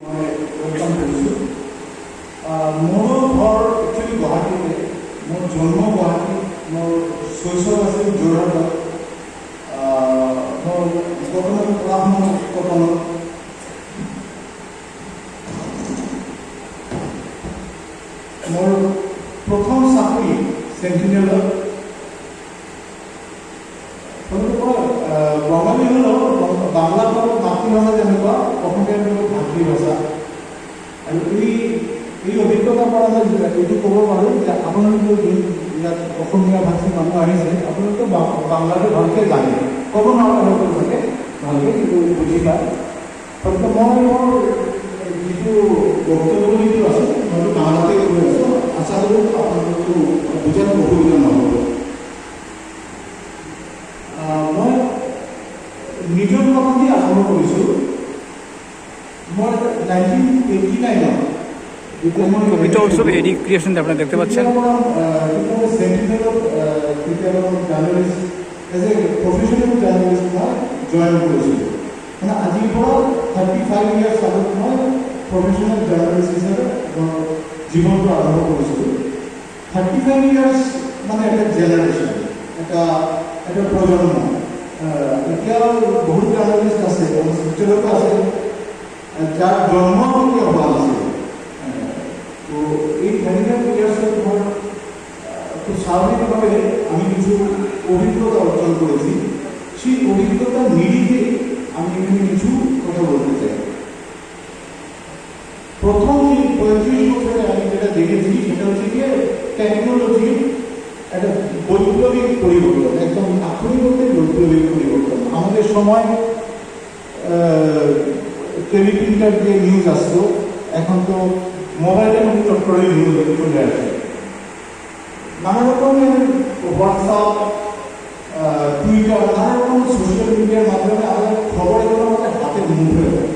মই ৱেলকাম কৰিছোঁ মোৰো ঘৰ একচুৱেলি গুৱাহাটীতে মোৰ জন্ম গুৱাহাটী মোৰ শৈশৱ আছিল যোৰহাটত মোৰ শুনা কটনত মোৰ প্ৰথম চাকৰি চেণ্টিনেলত বঙালী হ'লেও বাংলা মাতৃভাষা যেনেকুৱা অসমীয়া হ'ল ভাতৃভাষা আৰু এই এই অভিজ্ঞতাৰ পৰা মই এইটো ক'ব পাৰোঁ যে আপোনালোকে যোন ইয়াত অসমীয়া ভাষী মানুহ আহিছে আপোনালোকে বাংলাটো ভালকৈ জানে। ক'ব নোৱাৰে হয়তো ভালকৈ কিন্তু বুজি পায়। গতিকে মই মোৰ যিটো বক্তব্য যিটো আছে মইতো বাংলাতে কৈ আছোঁ। আশা কৰোঁ আপোনালোকো বুজাত অসুবিধা নহ'ব কবিতা উৎসব এডি ক্রিয়েশন আপনারা দেখতে পাচ্ছেন। মই জইন মানে আজিৰ পৰা থাৰ্টি ফাইভ ইয়াৰ্ছ আগত মই প্ৰফেচনেল জাৰ্নেলিষ্ট হিচাপে মোৰ জীৱনটো আৰম্ভ কৰিছিলোঁ থাৰ্টি ফাইভ ইয়াৰ্ছ মানে এটা জেনেৰেশ্যন এটা এটা প্ৰজন্ম আহ, এতিয়াও বহুত জাৰ্নেলিষ্ট আছে। এতিয়ালৈকে আছে যাৰ জন্ম হোৱা নাছিল তো এই মেডিকেল ইয়ার্সের পর খুব স্বাভাবিকভাবে আমি কিছু অভিজ্ঞতা অর্জন করেছি। সেই অভিজ্ঞতা নিরিখে আমি এখানে কিছু কথা বলতে চাই। প্রথম যে পঁয়ত্রিশ বছরে আমি যেটা দেখেছি, সেটা হচ্ছে গিয়ে টেকনোলজির একটা বৈপ্লবিক পরিবর্তন, একদম আক্ষরিক বলতে বৈপ্লবিক পরিবর্তন। আমাদের সময় টেলিপ্রিন্টার যে নিউজ আসতো, এখন তো মোবাইলের মধ্যে চট করে নিউজ চলে আসে। নানা রকমের হোয়াটসঅ্যাপ টুইটার নানা রকম সোশ্যাল মিডিয়ার মাধ্যমে আমাদের খবরগুলো আমাদের হাতে মুঠে যায়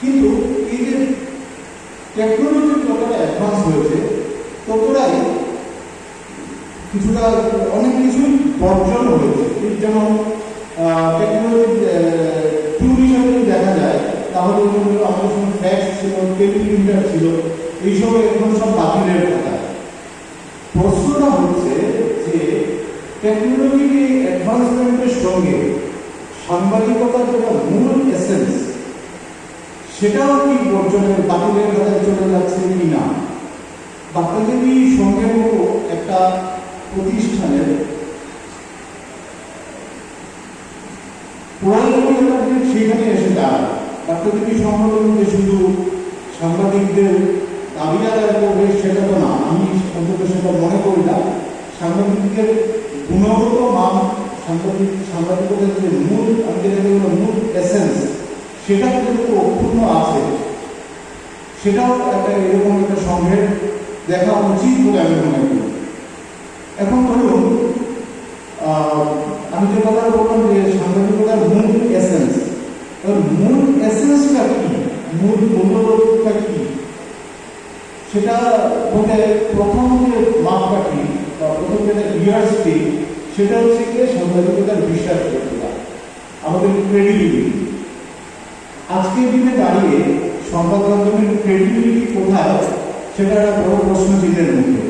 কিন্তু এই যে টেকনোলজি যতটা অ্যাডভান্স হয়েছে, ততটাই কিছুটা, অনেক কিছুই বর্জন হয়েছে। যেমন টেকনোলজি যদি দেখা যায় তাহলে ওগুলো আমাদের সময় ফ্যাক্স ছিল টেলিপ্রিন্টার ছিল এইসব এখন সব বাতিলের কথা। প্রশ্নটা হচ্ছে যে টেকনোলজির অ্যাডভান্সমেন্টের সঙ্গে সাংবাদিকতার যেটা মূল এসেন্স সেটাও কি বর্জনের বাতিলের কথায় চলে যাচ্ছে কি না? বাচ্চাদেরই সঙ্গে মতো একটা প্রতিষ্ঠানের যে সেখানে এসে দাঁড়ায়। ডাক্তারদেরই সংগঠন যে শুধু সাংবাদিকদের দাবি আদায় করবে সেটা তো না, আমি অন্তত সেটা মনে করি না। সাংবাদিকদের গুণগত মান, সাংবাদিক সাংবাদিকতার যে মূল, আমি যেটাকে মূল এসেন্স সেটা কিন্তু অক্ষুণ্ণ আছে। সেটাও একটা এরকম একটা সংঘের দেখা উচিত বলে আমি মনে করি। এখন ধরুন আমি যে কথা বললাম যে সাংবাদিকতার মূল মূল এসেন্সটা কি? মূল মূল্যবোধটা কি? সেটা বলতে প্রথম যে মাপকাঠি বা প্রথম যেটা ইয়ার্সটি সেটা হচ্ছে গিয়ে সাংবাদিকতার বিশ্বাস করতে আমাদের ক্রেডিবিলিটি আজকের দিনে দাঁড়িয়ে সংবাদ মাধ্যমের ক্রেডিবিলিটি কোথায়? সেটা একটা বড় প্রশ্ন চিহ্নের মুখে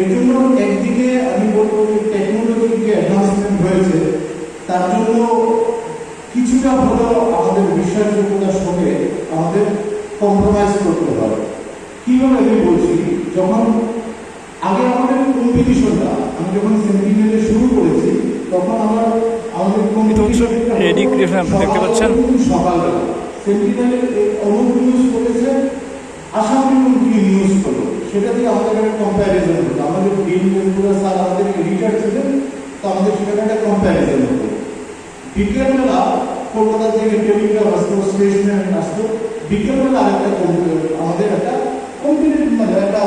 এর জন্য একদিকে আমি বলব যে টেকনোলজির যে অ্যাডভান্সমেন্ট হয়েছে, তার জন্য কিছুটা হলেও আমাদের বিশ্বাসযোগ্যতার সঙ্গে আমাদের কম্প্রোমাইজ করতে হবে। কীভাবে আমি বলছি? যখন আগে আমাদের কম্পিটিশনটা আমি যখন সেন্টিনেলে শুরু করেছি তখন আমার আমাদের competition টা হতো এডি ক্রিয়েশন দেখতে পাচ্ছেন? সকালবেলা সেন্টিনেলে অমুক নিউজ করেছে আসাম এবং কি নিউজ করল সেটা দিয়ে আমাদের একটা কম্প্যারিজন হতো আমাদের ডিন মেম্বুরা স্যার আমাদের এডিটার ছিলেন তো আমাদের সেখানে একটা কম্প্যারিজন হতো বিকেলবেলা কলকাতা থেকে টেলিগ্রাম আসতো স্টেশনারি আসতো বিকেলবেলা আরেকটা আমাদের একটা কম্পিটিটিভ মানে একটা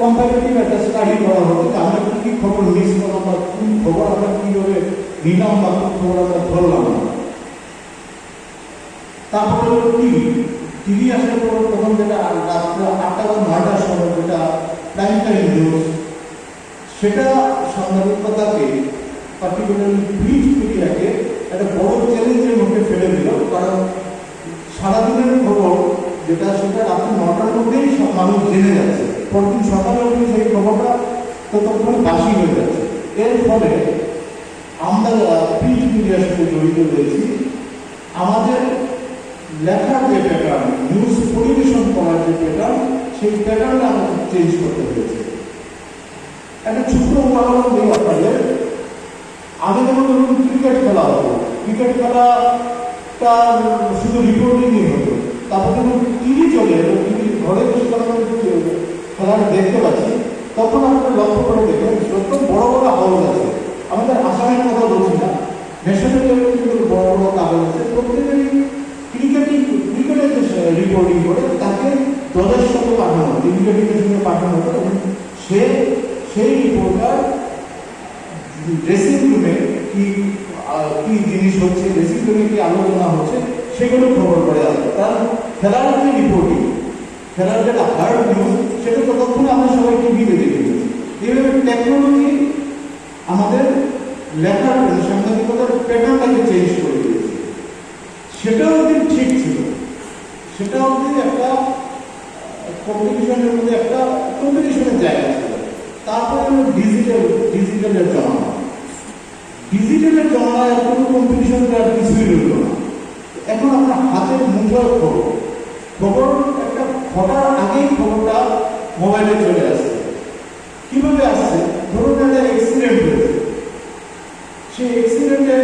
কম্পারেটিভ একটা স্টাডি করা হতো যে আমরা কি কি খবর মিস করলাম বা কোন খবর আমরা কীভাবে নিলাম বা কোন খবর আমরা ধরলাম না। তারপরে টিভি টিভি আসার পর তখন যেটা রাত্রে আটটা বা নয়টার সময় যেটা প্রাইম টাইম নিউজ সেটা সাংবাদিকতাকে পার্টিকুলারলি প্রিন্ট মিডিয়াকে একটা বড় চ্যালেঞ্জের মুখে ফেলে দিল কারণ সারাদিনের খবর যেটা সেটা রাত্রি নটার মধ্যেই সব মানুষ জেনে যাচ্ছে। পরদিন সকালে উঠে সেই খবরটা ততক্ষণ বাসি হয়ে যাচ্ছে। এর ফলে আমরা প্রিন্ট মিডিয়ার সাথে জড়িত রয়েছি, আমাদের লেখার যে প্যাটার্ন নিউজ পরিবেশন করার যে প্যাটার্ন সেই প্যাটার্নটা আমাদের চেঞ্জ করতে হয়েছে। একটা ছোট্ট উদাহরণ দিই আপনাদের। আগে যেমন ধরুন ক্রিকেট খেলা হতো ক্রিকেট খেলাটা শুধু রিপোর্টিংই হতো। তারপর যখন টিভি চলে এলো টিভি ঘরে বসে যখন খেলাটা দেখতে পাচ্ছি, তখন আপনারা লক্ষ্য করে দেখবেন যত বড় বড় হাউস আছে আমাদের আসামের কথা বলছি না ন্যাশনাল কিন্তু বড় বড় কাগজ আছে, প্রত্যেকেরই ক্রিকেটিং ক্রিকেটের যে রিপোর্টিং করে, তাকে দলের সঙ্গে পাঠানো হতো ক্রিকেটিংয়ের সঙ্গে পাঠানো হতো, এবং সে, সেই রিপোর্টার ড্রেসিং রুমে কি কি জিনিস হচ্ছে ড্রেসিং রুমে কি আলোচনা হচ্ছে, সেগুলো খবর করে আসবে। তার খেলার যে রিপোর্টিং খেলার যেটা হার্ড নিউজ সেটা ততক্ষণ আমরা সবাই টিভিতে দেখে এইভাবে টেকনোলজি আমাদের লেখার, সাংবাদিকতার প্যাটার্নটাকে চেঞ্জ করে দিয়েছে। সেটাও দিন ঠিক ছিল সেটাও দিন একটা কম্পিটিশনের মধ্যে একটা কম্পিটিশনের জায়গা ছিল। তারপরে হলো ডিজিটাল ডিজিটালের জমানা ডিজিটালের জমানায় আর কোনো কম্পিটিশন আর কিছুই রইল না। এখন আমরা হাতের মুঠোর খবর। খবর, একটা ঘটার আগেই খবরটা মোবাইলে চলে আসছে। কীভাবে আসছে? ধরুন একটা অ্যাক্সিডেন্ট হয়েছে। সেই অ্যাক্সিডেন্টে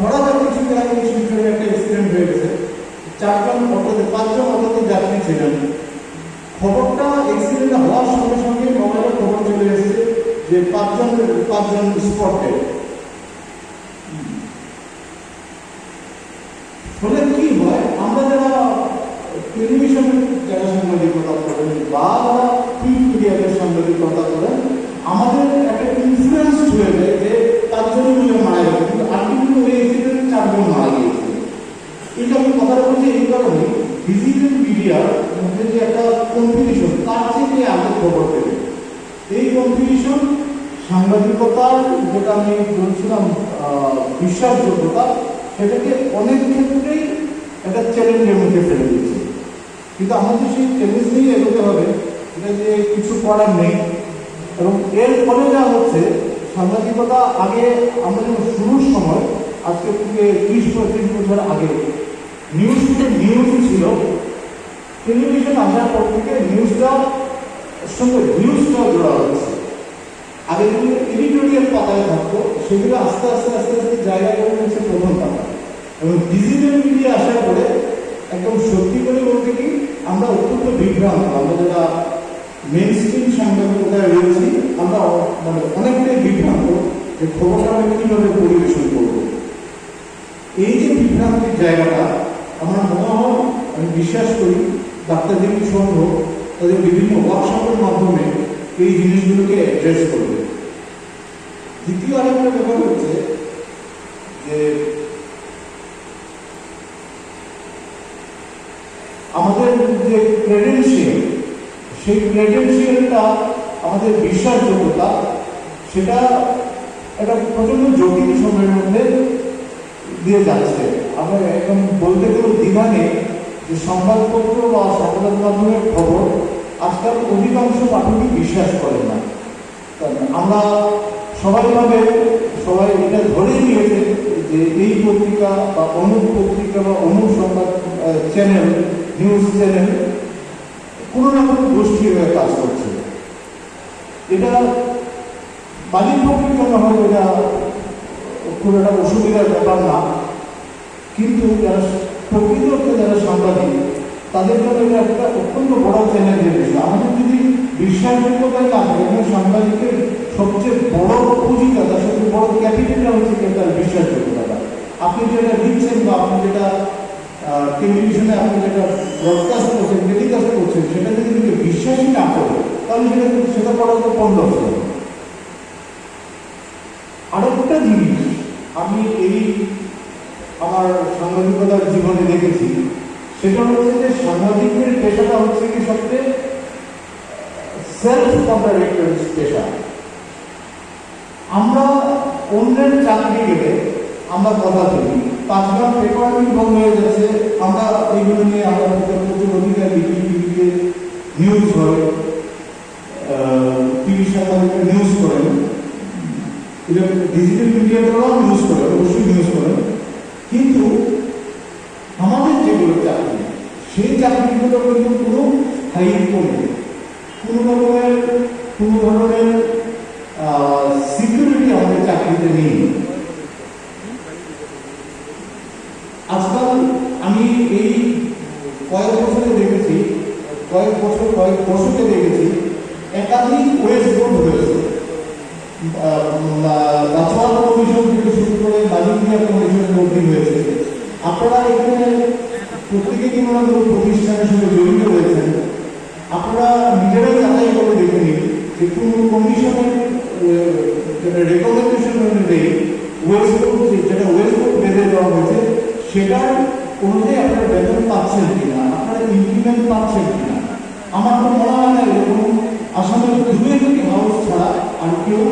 ধরা যাক কিছু আগে শিলচরে একটা অ্যাক্সিডেন্ট হয়ে গেছে চারজন অটোতে, পাঁচজন অটোতে যাত্রী ছিলেন। যে পাঁচজন পাঁচজন স্পট ফলে কি হয়? আমরা যারা টেলিভিশনে যারা সাংবাদিকতা করেন বা যারা প্রিন্ট মিডিয়াতে সাংবাদিকতা করেন আমাদের একটা ইনফ্লুয়েন্স হয়ে যায় যে তার জন্য মিলে মারা গেছে। কিন্তু আলটিমেটলি ওই অ্যাক্সিডেন্টে চারজন মারা গিয়েছে। এটা আমি কথাটা বলছি এই কারণে ডিজিটাল মিডিয়ার মধ্যে যে একটা কম্পিটিশন তার থেকে আগে খবর দেবে। এই কম্পিটিশন সাংবাদিকতার যেটা আমি বলছিলাম বিশ্বাসযোগ্যতা, সেটাকে অনেক ক্ষেত্রেই একটা চ্যালেঞ্জের মধ্যে ফেলে দিয়েছে। কিন্তু আমাদের সেই চ্যালেঞ্জ নিয়ে এগোতে হবে, এটা যে কিছু করার নেই। এবং এর ফলে যা হচ্ছে, সাংবাদিকতা আগে আমরা শুরুর সময়, আজকে থেকে ত্রিশ পঁয়ত্রিশ বছর আগে নিউজ নিউজ ছিল টেলিভিশন আসার পর থেকে নিউজটা সঙ্গে নিউজটা জোড়া হচ্ছে আগে যেগুলো এডিটোরিয়াল পাতায় থাকতো, সেগুলো আস্তে আস্তে আস্তে আস্তে জায়গা করে নিচ্ছে প্রথম পাতা। এবং ডিজিটাল মিডিয়া আসার পরে একদম সত্যি করে বলতে কি, আমরা অত্যন্ত বিভ্রান্ত, আমরা যারা মেন স্ট্রিম সাংবাদিকতায় রয়েছি, আমরা মানে অনেকটাই বিভ্রান্ত যে খবরটা আমরা কীভাবে পরিবেশন করব। এই যে বিভ্রান্তির জায়গাটা, আমার মনে হয় আমি বিশ্বাস করি ডাক্তারদের সংঘ তাদের বিভিন্ন ওয়ার্কশপের মাধ্যমে এই জিনিসগুলোকে অ্যাড্রেস করবে। দ্বিতীয় আরেকটা ব্যাপার হচ্ছে যে আমাদের যে ক্রেডেন্সিয়াল সেই ক্রেডেন্সিয়ালটা আমাদের বিশ্বাসযোগ্যতা, সেটা একটা প্রচণ্ড জটিল সময়ের মধ্যে দিয়ে যাচ্ছে। আমরা একদম বলতে গেলে দ্বিধা যে সংবাদপত্র বা সংবাদ মাধ্যমের খবর আজকাল অধিকাংশ পাঠকই বিশ্বাস করেন না। আমরা সবাই ভাবে সবাই এটা ধরেই নিয়েছে যে এই পত্রিকা বা অমুক পত্রিকা বা অমুক সংবাদ চ্যানেল নিউজ চ্যানেল কোনো না কোনো গোষ্ঠী হয়ে কাজ করছে। এটা মালিক পক্ষের জন্য হয়তো এটা খুব একটা অসুবিধার ব্যাপার না। কিন্তু যারা প্রকৃত যারা সাংবাদিক, তাদের জন্য এটা একটা অত্যন্ত বড় চ্যালেঞ্জের বিষয় আমাদের যদি বিশ্বাসযোগ্যতায় না থাকে সাংবাদিকের সবচেয়ে বড় পুঁজিটা তার সবচেয়ে বড় ক্যাপিটালটা হচ্ছে কি তার বিশ্বাসযোগ্যতাটা আপনি যেটা লিখছেন বা আপনি যেটা টেলিভিশনে আপনি যেটা ব্রডকাস্ট করছেন টেলিকাস্ট করছেন, সেটা যদি কেউ বিশ্বাসই না করে, তাহলে সেটা সেটা করা তো বন্ধ হবে আরেকটা জিনিস, আমি এই আমার সাংবাদিকতার জীবনে দেখেছি, সেটা হচ্ছে যে সাংবাদিকের পেশাটা হচ্ছে কি সবচেয়ে সেলফ কন্ট্রাডিক্টরি পেশা। আমরা অন্যের চাকরি গেলে আমরা কথা বলি। পাঁচবার পেপার মিল বন্ধ হয়ে যাচ্ছে। আমরা এইগুলো নিয়ে আমরা অধিকার লিখি টিভিতে নিউজ হয়। একাধিক ওয়েস্ট বোর্ড হয়েছে কমিশন থেকে শুরু করে বাজিন্দিয়া কমিশন ভর্তি হয়েছে আপনারা এখানে প্রত্যেকে কোনো না কোনো প্রতিষ্ঠানের সঙ্গে জড়িত রয়েছেন? আপনারা নিজেরাই যাচাই করে দেখে নিন যে কোন কমিশনের রেকমেন্ডেশন অনুযায়ী ওয়েস্ট বোর্ড যেটা ওয়েস্ট বোর্ড বেঁধে দেওয়া হয়েছে, সেটার অনুযায়ী আপনারা বেতন পাচ্ছেন কিনা? আপনারা ইনক্রিমেন্ট পাচ্ছেন কিনা? আমার তো মনে হয় না এরকম আসামের দুই দুটি হাউস ছাড়া আর কেউ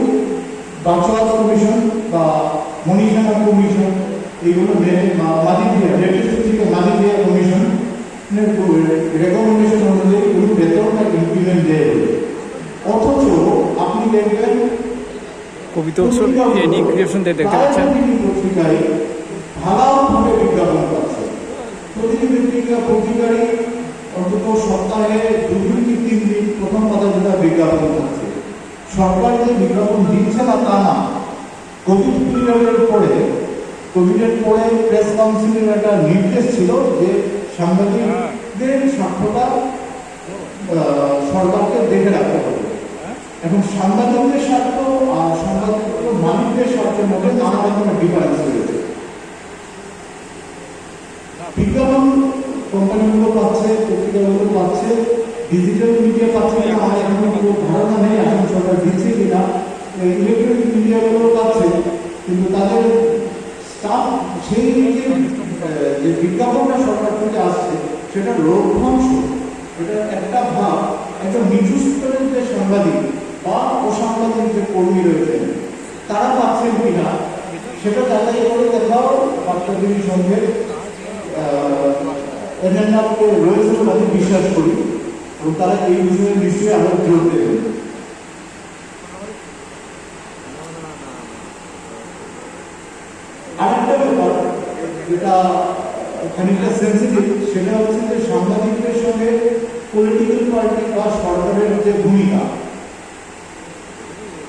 বাচওয়াল কমিশন বা মনীষানা কমিশন এইগুলো মাদিপিয়া লেটেস্ট থেকে মাদিপিয়া কমিশন রেকমেন্ডেশন অনুযায়ী কোনো বেতনটা ইনক্রিমেন্ট দেয় অথচ আপনি দেখবেন কবিতা উৎসব এডি ক্রিয়েশন দেখতে পাচ্ছেন পত্রিকায় ঢালাওভাবে বিজ্ঞাপন পাচ্ছে। প্রতিটি পত্রিকা পত্রিকারই অন্তত সপ্তাহে দুদিন কি তিন দিন প্রথম কথা যেটা বিজ্ঞাপন পাচ্ছে সরকার যে বিজ্ঞাপন দিচ্ছে না, তা না। কোভিড পিরিয়ডের পরে কোভিডের পরে প্রেস কাউন্সিলের একটা নির্দেশ ছিল যে সাংবাদিকদের স্বার্থটা সরকারকে দেখে রাখতে হবে। এখন সাংবাদিকদের স্বার্থ আর সাংবাদিক মালিকদের স্বার্থের মধ্যে নানা রকমের ডিফারেন্স রয়েছে। বিজ্ঞাপন কোম্পানিগুলো পাচ্ছে পত্রিকাগুলো পাচ্ছে ডিজিটাল মিডিয়া পাচ্ছে কিনা, আমার এখনও কোনো ধারণা নেই, এখন সরকার দিচ্ছে কিনা। ইলেকট্রনিক মিডিয়াগুলো পাচ্ছে, কিন্তু তাদের স্টাফ সেই যে বিজ্ঞাপনটা সরকার থেকে আসছে, সেটা লভ্যাংশ এটা একটা ভাব, একটা নিচু স্তরের যে সাংবাদিক বা অসাংবাদিক যে কর্মী রয়েছেন তারা পাচ্ছেন কিনা, সেটা যাচাই করে দেখাও বার্তাগুলির সঙ্গে এজেন্ডাকে রয়েছে বলে আমি বিশ্বাস করি এবং তারা এই বিষয়ে নিশ্চয়ই আরও জোর আরেকটা ব্যাপার যেটা খানিকটা সেন্সিটিভ সেটা হচ্ছে যে সাংবাদিকদের সঙ্গে পলিটিক্যাল পার্টি বা সরকারের যে ভূমিকা।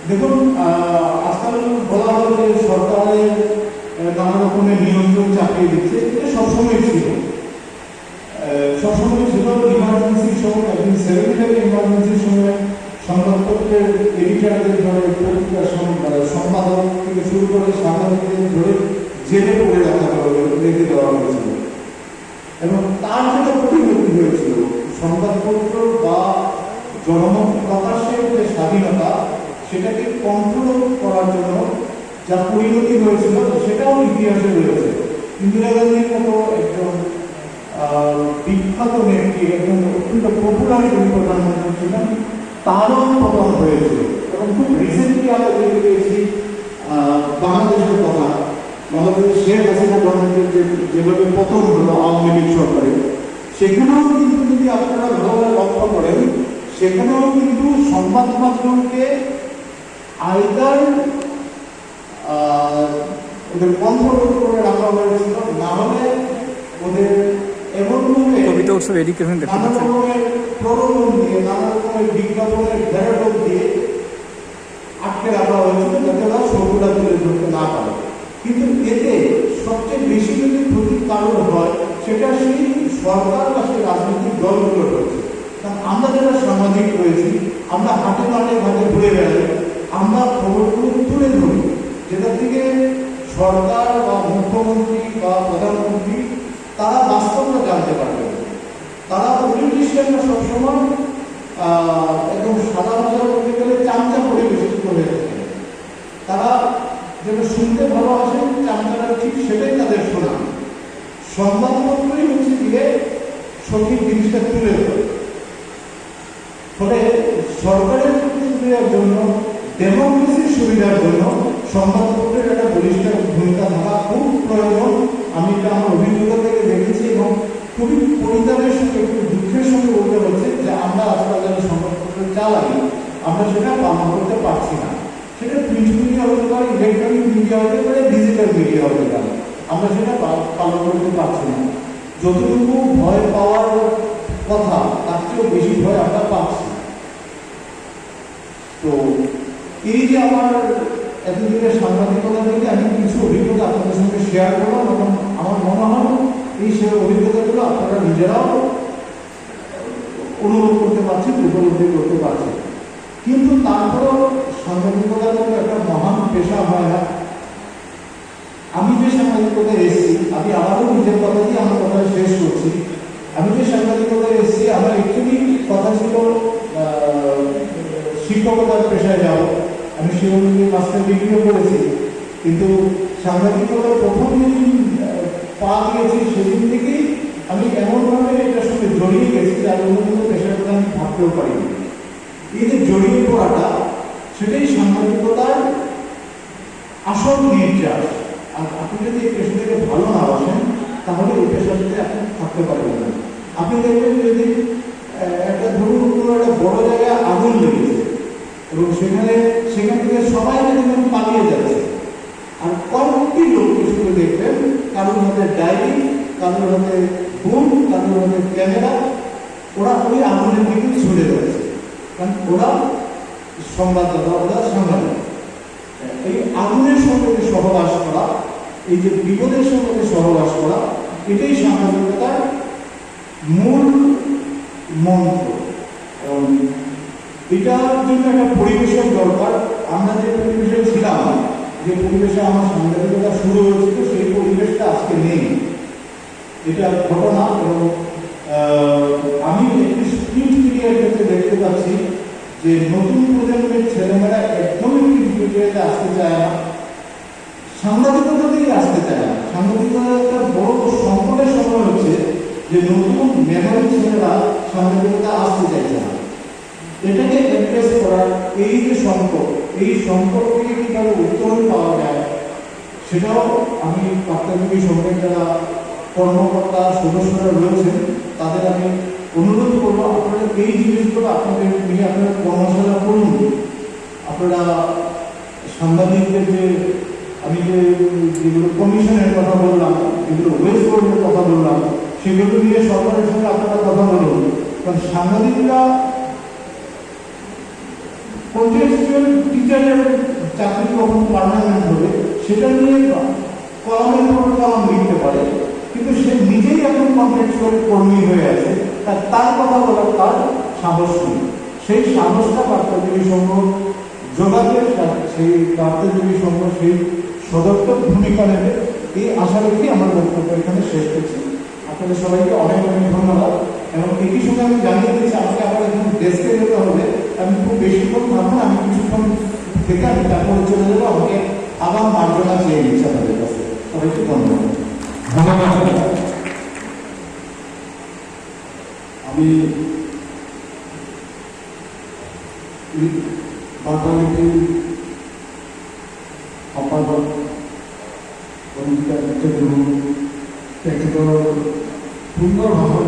দেখুন আজকাল বলা হয় যে সরকারের নানা রকমের নিয়ন্ত্রণ চাপিয়ে দিচ্ছে, এটা সবসময় ছিল। সবসময় ছিল ইমার্জেন্সির সময় একদিন সেভেন্টি ফাইভ ইমার্জেন্সির সময় সংবাদপত্রের এডিটারদের ধরে পত্রিকার সং- সম্পাদক থেকে শুরু করে সাংবাদিকদের ধরে জেলে পড়ে রাখা রেখে দেওয়া হয়েছিল। এবং তার যেটা পরিণতি হয়েছিল, সংবাদপত্র বা জনমত প্রকাশের যে স্বাধীনতা, সেটাকে কন্ট্রোল করার জন্য যা পরিণতি হয়েছিল, সেটাও ইতিহাসে রয়েছে। ইন্দিরা গান্ধীর মতো একজন বিখ্যাত নেত্রী এবং অত্যন্ত পপুলার যিনি প্রধানমন্ত্রী ছিলেন তারও পতন হয়েছে। এবং খুব রিসেন্টলি আমরা দেখতে পেয়েছি বাংলাদেশের কথা। বাংলাদেশের শেখ হাসিনা গভর্নমেন্টের যে, যেভাবে পতন হলো আওয়ামী লীগ সরকারের, সেখানেও কিন্তু যদি আপনারা ভালোভাবে লক্ষ্য করেন, সেখানেও কিন্তু সংবাদ মাধ্যমকে আইদার ওদের কন্ট্রোল করে রাখা হয়েছিল, না হলে ওদের এমনভাবে কবিতা উৎসব এডি ক্রিয়েশন দেখতে নানা পাচ্ছেন রকমের প্রলোভন দিয়ে নানা রকমের বিজ্ঞাপনের ঘেরাটোপ দিয়ে আটকে রাখা হয়েছিল যাতে ওরা সবুটা তুলে ধরতে না পারে কিন্তু এতে সবচেয়ে বেশি যদি ক্ষতির কারণ হয়, সেটা সেই সরকার বা সেই রাজনৈতিক দলগুলো রয়েছে, আমরা যারা সামাজিক রয়েছি আমরা হাতে মাঠে ঘাটে ঘুরে বেড়াই। আমরা খবরগুলো তুলে ধরি, যেটা থেকে সরকার বা মুখ্যমন্ত্রী বা প্রধানমন্ত্রী তারা বাস্তবটা জানতে পারবে তারা পলিটিশিয়ানরা সবসময় একদম সাদা ভাষা বলতে গেলে চামচা পরিবেশিত থাকে তারা যেটা শুনতে ভালোবাসেন চামচারা ঠিক সেটাই তাদের শোনা। সংবাদপত্রই হচ্ছে গিয়ে সঠিক জিনিসটা তুলে ধরে। ফলে সরকারের প্রতিক্রিয়ার জন্য ডেমোক্রেসির সুবিধার জন্য সংবাদপত্রের একটা বলিষ্ঠ ভূমিকা থাকা খুব খুবই পরিতাপের সঙ্গে একটু দুঃখের সঙ্গে বলতে হচ্ছে যে আমরা আজকাল যারা সংবাদপত্র চালাই, আমরা সেটা পালন করতে পারছি না। সেটা প্রিন্ট মিডিয়া হতে পারে ইলেকট্রনিক মিডিয়া হতে পারে ডিজিটাল মিডিয়া হতে পারে। আমরা সেটা পালন করতে পারছি না। যতটুকু ভয় পাওয়ার কথা, তার চেয়েও বেশি ভয় আমরা পাচ্ছি। তো, এই যে আমার এতদিনের সাংবাদিকতা থেকে আমি কিছু অভিজ্ঞতা আপনাদের সঙ্গে শেয়ার করলাম এবং আমার মনে হয় এই সে অভিজ্ঞতাগুলো আপনারা নিজেরাও অনুভব করতে পারছেন উপলব্ধি করতে পারছেন। কিন্তু তারপরেও সাংবাদিকতা কিন্তু একটা মহান পেশা হয় না। আমি যে সাংবাদিকতায় এসেছি আমি আবারও নিজের কথা দিয়ে আমার কথা শেষ করছি। আমি যে সাংবাদিকতায় এসেছি আমার একচুয়ালি কথা ছিল শিক্ষকতার পেশায় যাব। আমি সে অনুযায়ী মাস্টার ডিগ্রিও করেছি। কিন্তু সাংবাদিকতার প্রথম আহ, পা দিয়েছি সেদিন থেকেই। আমি এমনভাবে এটার সঙ্গে জড়িয়ে গেছি যার অন্য কোনো পেশার কথা আমি ভাবতেও পারিনি। এই যে জড়িয়ে পড়াটা, সেটাই সাংবাদিকতার আসল নির্যাস। আর আপনি যদি এই পেশাটাকে ভালো না বাসেন তাহলে এই পেশাটাতে আপনি থাকতে পারবেন না। আপনি দেখবেন যদি একটা ধরুন কোনো একটা বড় জায়গায় আগুন লেগেছে, এবং সেখানে, সেখান থেকে সবাই দেখবেন পালিয়ে যাচ্ছে। আর কয়েকটি লোককে শুধু দেখবেন কারোর হাতে ডায়েরি কারোর হাতে বুম কারোর হাতে ক্যামেরা, ওরা ওই আগুনের দিকে ছুটে যাচ্ছে। কারণ ওরা সংবাদদাতা, ওরা সাংবাদিক। এই আগুনের যে সহবাস করা, এই যে বিপদের যে সহবাস করা, এটাই সাংবাদিকতার মূল মন্ত্র। এটার জন্য একটা পরিবেশের দরকার। আমরা যে পরিবেশে ছিলাম যে পরিবেশে আমার সাংবাদিকতা শুরু হয়েছিল, সেই পরিবেশটা আজকে নেই। এটা ঘটনা এবং আমি একটি স্ক্রিপ্ট মিডিয়ার ক্ষেত্রে দেখতে পাচ্ছি যে নতুন প্রজন্মের ছেলেমেয়েরা একদমই মিডিয়াতে আসতে চায় না সাংবাদিকতা সাংবাদিকতাতেই আসতে চায় না। সাংবাদিকতার একটা বড় সংকটের সময় হচ্ছে যে নতুন মেধাবী ছেলেরা সাংবাদিকতা আসতে চাইছে না। এটাকে অ্যাড্রেস করার এই যে সংকট এই থেকে কীভাবে উত্তরণ পাওয়া যায়? সেটাও আমি প্রাত্যবিক সঙ্গে যারা কর্মকর্তা, সদস্যরা রয়েছেন, তাদের আমি অনুরোধ করব, আপনারা এই জিনিসগুলো আপনাদের নিয়ে আপনারা কর্মশালা করুন। আপনারা সাংবাদিকদের যে, আমি যে, যেগুলো কমিশনের কথা বললাম, যেগুলো ওয়েস্ট বোর্ডের কথা বললাম, সেগুলো নিয়ে সরকারের সঙ্গে আপনারা কথা বলুন। কারণ সাংবাদিকরা টিচারের চাকরি কখন পার্মানেন্ট হবে সেটা নিয়ে কলমের পর কলম লিখতে পারে কিন্তু সে নিজেই এখন কন্টেক্সচুয়াল কর্মী হয়ে আছে তার তার কথা বলার তার সাহস নেই। সেই সাহসটা বার্তাজীবী সংঘ সাথে সেই বার্তাজীবী সংঘ সেই সদর্থক ভূমিকা নেবে, এই আশা রেখে আমার বক্তব্য এখানে শেষ করছি। আপনাদের সবাইকে অনেক অনেক ধন্যবাদ। এবং একই সঙ্গে আমি জানিয়ে দিচ্ছি, আমাকে আবার এখন ডেস্কে যেতে হবে। আমি খুব বেশিক্ষণ থাকব আমি কিছুক্ষণ থেকে আমি তারপরে চলে যাব আমাকে আবার মার্জনা চেয়ে নিচ্ছে আপনাদের কাছে। সবাইকে ধন্যবাদ ধন্যবাদ। আমি সম্পাদক তেখেতৰ সুন্দৰ সুন্দৰভাৱে